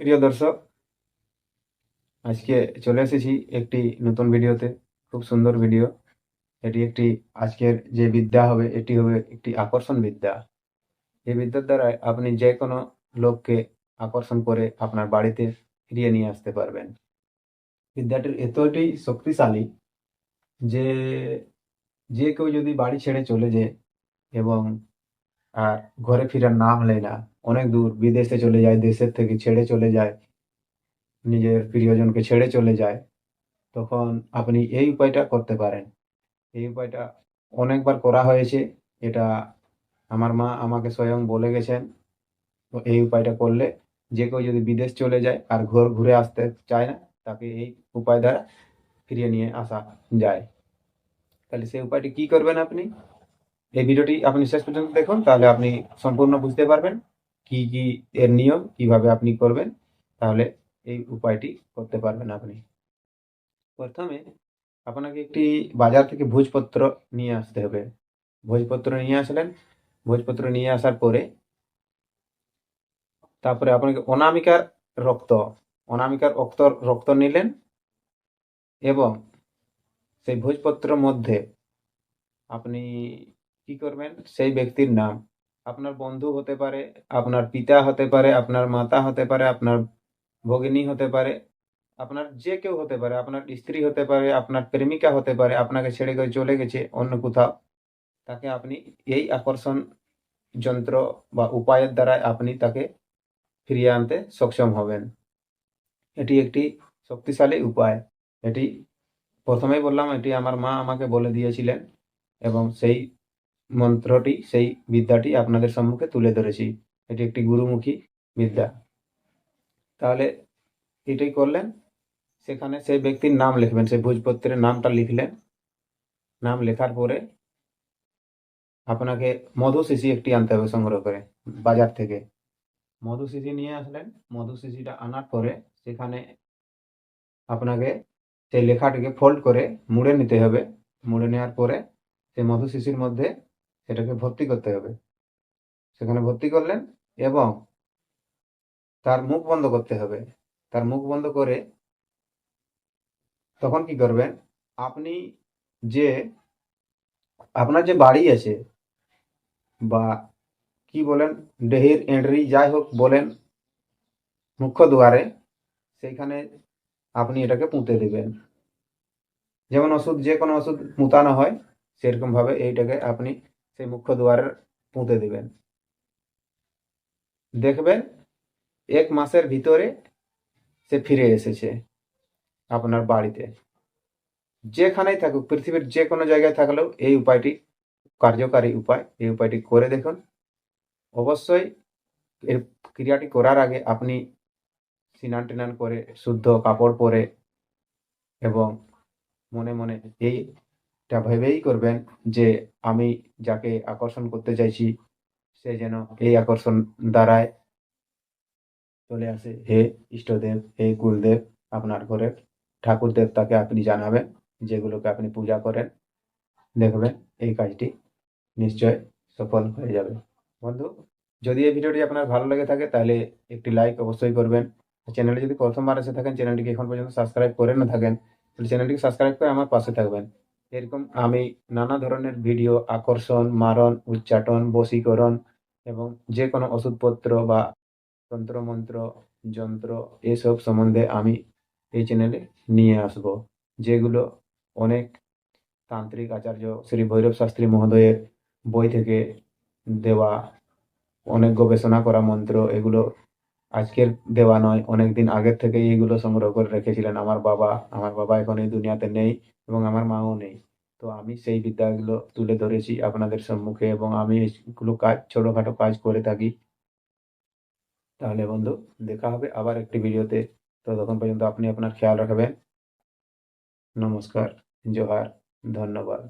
প্রিয় দর্শক, আজকে চলে এসেছি একটি নতুন ভিডিওতে, খুব সুন্দর ভিডিও। এটি একটি আজকের যে বিদ্যা হবে, এটি হবে একটি আকর্ষণ বিদ্যা। এই বিদ্যার দ্বারা আপনি যে কোনো লোককে আকর্ষণ করে আপনার বাড়িতে ফিরিয়ে নিয়ে আসতে পারবেন। বিদ্যাটির এতটাই শক্তিশালী যে যে কেউ যদি বাড়ি ছেড়ে চলে যায় এবং আর ঘরে ফেরার নাম নেয় না অনেক দূর, বিদেশে চলে যায়, দেশের থেকে ছেড়ে চলে যায়, নিজের প্রিয়জনকে ছেড়ে চলে যায়, তখন আপনি এই উপায়টা করতে পারেন। এই উপায়টা অনেকবার করা হয়েছে, এটা আমার মা আমাকে স্বয়ং বলে গেছেন। তো এই উপায়টা করলে যে কেউ যদি বিদেশ চলে যায় আর ঘর ঘুরে আসতে চায় না, তাকে এই উপায় দ্বারা ফিরিয়ে নিয়ে আসা যায়। তাহলে সেই উপায়টি কি করবেন আপনি? এই ভিডিওটি আপনি শেষ পর্যন্ত দেখুন, তাহলে আপনি সম্পূর্ণ বুঝতে পারবেন। কি কি এর নিয়ম, কীভাবে আপনি করবেন, তাহলে এই উপায়টি করতে পারবেন আপনি। প্রথমে আপনাকে একটি বাজার থেকে ভোজপত্র নিয়ে আসতে হবে। ভোজপত্র নিয়ে আসলেন। ভোজপত্র নিয়ে আসার পরে তারপরে আপনাকে অনামিকার রক্ত অনামিকার রক্ত রক্ত নিলেন এবং সেই ভোজপত্রের মধ্যে আপনি কি করবেন? সেই ব্যক্তির নাম আপনার বন্ধু হতে পারে, আপনার পিতা হতে পারে, আপনার মাতা হতে পারে, আপনার ভগিনী হতে পারে, আপনার যে কেউ হতে পারে, আপনার স্ত্রী হতে পারে, আপনার প্রেমিকা হতে পারে, আপনাকে ছেড়ে করে চলে গেছে অন্য কোথাও, তাকে আপনি এই আকর্ষণ যন্ত্র বা উপায়ের দ্বারা আপনি তাকে ফিরিয়ে আনতে সক্ষম হবেন। এটি একটি শক্তিশালী উপায়। এটি প্রথমেই বললাম, এটি আমার মা আমাকে বলে দিয়েছিলেন এবং সেই মন্ত্রটি, সেই বিদ্যাটি আপনাদের সম্মুখে তুলে ধরেছি। এটি একটি গুরুমুখী বিদ্যা। তাহলে এটাই করলেন। সেখানে সেই ব্যক্তির নাম লিখবেন, সেই ভোজপত্রের নামটা লিখলেন। নাম লেখার পরে আপনাকে মধু শিশি একটি আনতে হবে সংগ্রহ করে, বাজার থেকে। মধু শিশি নিয়ে আসলেন। মধু শিশিটা আনার পরে সেখানে আপনাকে সেই লেখাটিকে ফোল্ড করে মুড়ে নিতে হবে। মুড়ে নেওয়ার পরে সেই মধু শিশির মধ্যে সেটাকে ভর্তি করতে হবে। সেখানে ভর্তি করলেন এবং তার মুখ বন্ধ করতে হবে। তার মুখ বন্ধ করে তখন কি করবেন? আপনি যে, আপনার যে বাড়ি আছে বা কি বলেন, ডেহির এন্ট্রি যাই হোক বলেন, মুখ্য দুয়ারে, সেইখানে আপনি এটাকে পুঁতে দেবেন। যেমন ওষুধ যে কোনো ওষুধ পুঁতানো হয়, সেরকমভাবে এইটাকে আপনি সেই মুখ্য দুয়ারে পুঁতে দেবেন। দেখবেন এক মাসের ভিতরে সে ফিরে এসেছে আপনার বাড়িতে। যেখানেই থাকুক, পৃথিবীর যে কোনো জায়গায় থাকলেও এই উপায়টি কার্যকারী উপায়। এই উপায়টি করে দেখুন। অবশ্যই এর ক্রিয়াটি করার আগে আপনি স্নান টিনান করে, শুদ্ধ কাপড় পরে এবং মনে মনে এইটা ভেবেই করবেন যে আমি যাকে আকর্ষণ করতে চাইছি, সে যেন এই আকর্ষণ দ্বারায় চলে আসে। হে ইষ্টদেব, হে কুলদেব, আপনার ঘরের ঠাকুর দেবতাকে আপনি জানাবেন, যেগুলোকে আপনি পূজা করেন। দেখবেন এই কাজটি নিশ্চয় সফল হয়ে যাবে। বন্ধু, যদি এই ভিডিওটি আপনার ভালো লেগে থাকে, তাহলে একটি লাইক অবশ্যই করবেন। চ্যানেলে যদি প্রথমবার এসে থাকেন, চ্যানেলটিকে এখন পর্যন্ত সাবস্ক্রাইব করে না থাকেন, তাহলে চ্যানেলটিকে সাবস্ক্রাইব করে আমার পাশে থাকবেন। এরকম আমি নানা ধরনের ভিডিও, আকর্ষণ, মারণ, উচ্চাটন, বশীকরণ এবং যে কোনো ওষুধপত্র বা তন্ত্রমন্ত্র, যন্ত্র এসব সম্বন্ধে আমি এই চ্যানেলে নিয়ে আসব, যেগুলো অনেক তান্ত্রিক আচার্য শ্রী ভৈরব শাস্ত্রী মহোদয়ের বই থেকে দেওয়া, অনেক গবেষণা করা মন্ত্র, এগুলো আজকের দেওয়া নয় অনেক দিন আগের থেকে এইগুলো সংগ্রহ করে রেখেছিলেন। আমার বাবা আমার বাবা এখন এই দুনিয়াতে নেই এবং আমার মাও নেই। তো আমি সেই বিদ্যাগুলো তুলে ধরেছি আপনাদের সম্মুখে এবং আমি এইগুলো কাজ, ছোটোখাটো কাজ করে থাকি। তাহলে বন্ধু, দেখা হবে আবার একটি ভিডিওতে। ততক্ষণ পর্যন্ত আপনি আপনার খেয়াল রাখবেন। নমস্কার, জোহার, ধন্যবাদ।